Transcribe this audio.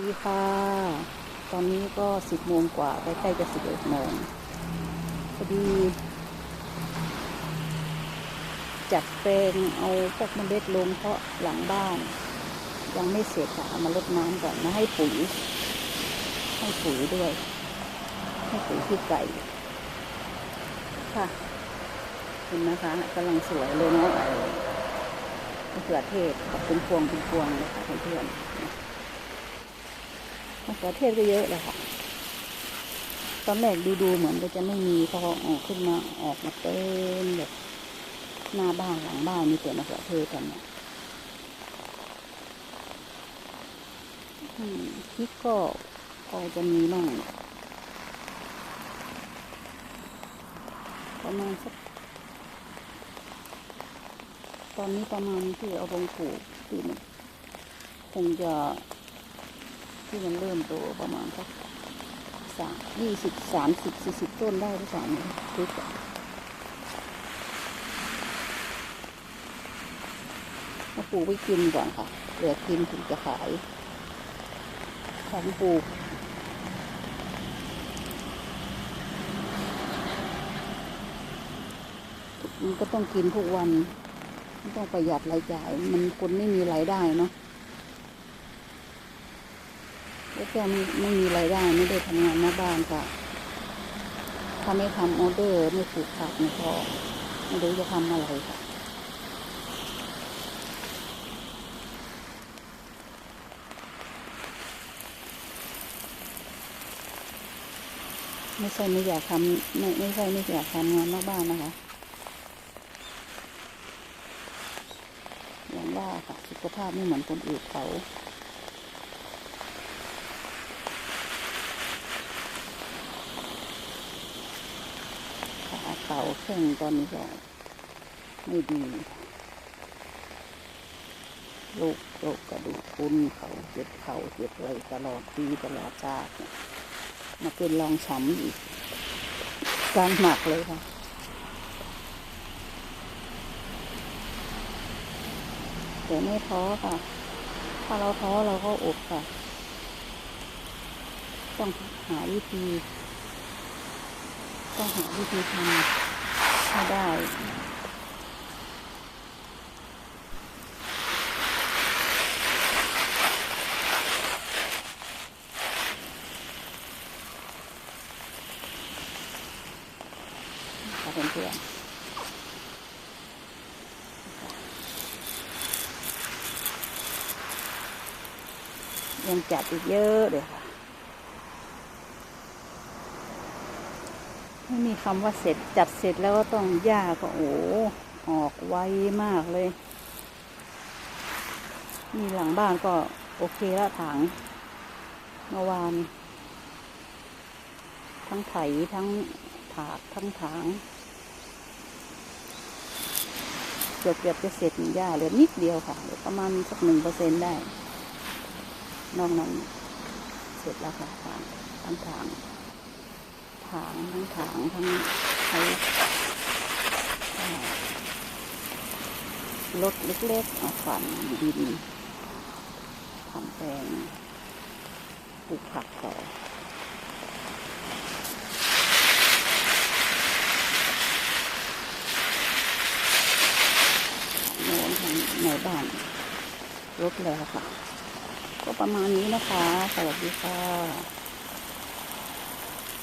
ดีค่ะ ตอนนี้ก็สิบโมงกว่าใกล้ๆจะสิบเอ็ดโมงพอดี จัดแปลงเอาพวกมเมล็ดลงเพราะหลังบ้าน ยังไม่เสร็จค่ะเอามาลดน้ำก่อนมาให้ปุ๋ย ให้ปุ๋ยด้วย ให้ปุ๋ยที่ไก่ค่ะเห็นไหมคะกำลังสวยเลยเนาะไอ้มะเขือเทศกับเป็นพวงเป็นพวงเลยค่ะเพื่อนๆ มะเขือเทศก็เยอะเลยค่ะตอนแรกดูๆเหมือนก็จะไม่มีพอออกขึ้นมาออกมาเต็มแบบหน้าบ้านหลังบ้านมีแต่มะเขือเทศกันเนี่ยอืมพริกก็พอจะมีบ้างประมาณสักตอนนี้ประมาณที่เอาลงปลูกที่มันคงจะ ที่มันเริ่มโตประมาณสักสามยี่สิบสามสิบสี่สิบต้นได้หรือเปล่าเนี่ยพริกอะมาปลูกไว้กินก่อนค่ะเหลือกินถึงจะขายของปลูกมันก็ต้องกินทุกวัน มันต้องประหยัดรายจ่าย มันคนไม่มีรายได้เนาะ แล้วก็ไม่ไม่มีรายได้ไม่ได้ทำงานหน้าบ้านค่ะถ้าไม่ทำออเดอร์ไม่ปลูกผักไม่พอไม่รู้จะทำอะไรค่ะไม่ใช่ไม่อยากทำไม่ไม่ใช่ไม่อยากทำงานนอกบ้านนะคะอย่างว่าค่ะสุขภาพไม่เหมือนคนอื่นเขา ขาเต่าเครื่องตอนนี้ก็ไม่ดีโรคโรคกระดูกพรุนเขาเจ็บเขาเจ็บอะไรตลอดปีตลอดชาติมาเป็นรองช้ำอีกกลางหนักเลยค่ะแต่ไม่ท้อค่ะ ถ้าเราท้อเราก็อดค่ะ ต้องหาวิธี ต้องหาวิธีทำ ให้ได้ค่ะเพื่อนๆยังจัดอีกเยอะเลยค่ะ ไม่มีคำว่าเสร็จจัดเสร็จแล้วก็ต้องหญ้าก็โอ้ออกไวมากเลยนี่หลังบ้านก็โอเคละถังเมื่อวาน ทั้งไถทั้งถากทั้งถางเกือบเกือบจะเสร็จหญ้าเหลือนิดเดียวค่ะเหลือประมาณสักหนึ่งเปอร์เซ็นได้ นอกนั้น เสร็จแล้วค่ะถางทั้งถาง ถางทั้งถางทั้งใช้รถเล็กๆเอาฝันดินทำแปลงปลูกผักต่อโน้นทางในบ้านรถแล้วค่ะ ก็ประมาณนี้นะคะ สวัสดีค่ะ